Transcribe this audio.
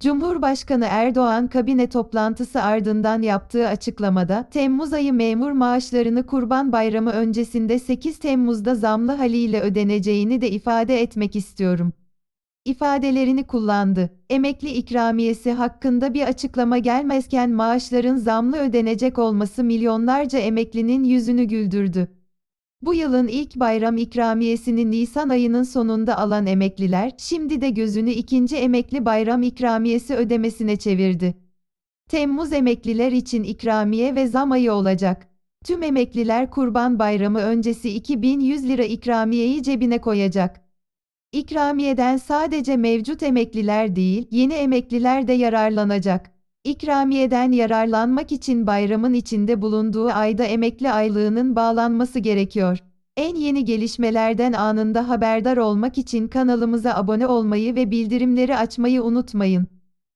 Cumhurbaşkanı Erdoğan kabine toplantısı ardından yaptığı açıklamada, Temmuz ayı memur maaşlarını Kurban Bayramı öncesinde 8 Temmuz'da zamlı haliyle ödeneceğini de ifade etmek istiyorum. ifadelerini kullandı. Emekli ikramiyesi hakkında bir açıklama gelmezken maaşların zamlı ödenecek olması milyonlarca emeklinin yüzünü güldürdü. Bu yılın ilk bayram ikramiyesini Nisan ayının sonunda alan emekliler, şimdi de gözünü ikinci emekli bayram ikramiyesi ödemesine çevirdi. Temmuz emekliler için ikramiye ve zam ayı olacak. Tüm emekliler Kurban Bayramı öncesi 2100 lira ikramiyeyi cebine koyacak. İkramiyeden sadece mevcut emekliler değil, yeni emekliler de yararlanacak. İkramiyeden yararlanmak için bayramın içinde bulunduğu ayda emekli aylığının bağlanması gerekiyor. En yeni gelişmelerden anında haberdar olmak için kanalımıza abone olmayı ve bildirimleri açmayı unutmayın.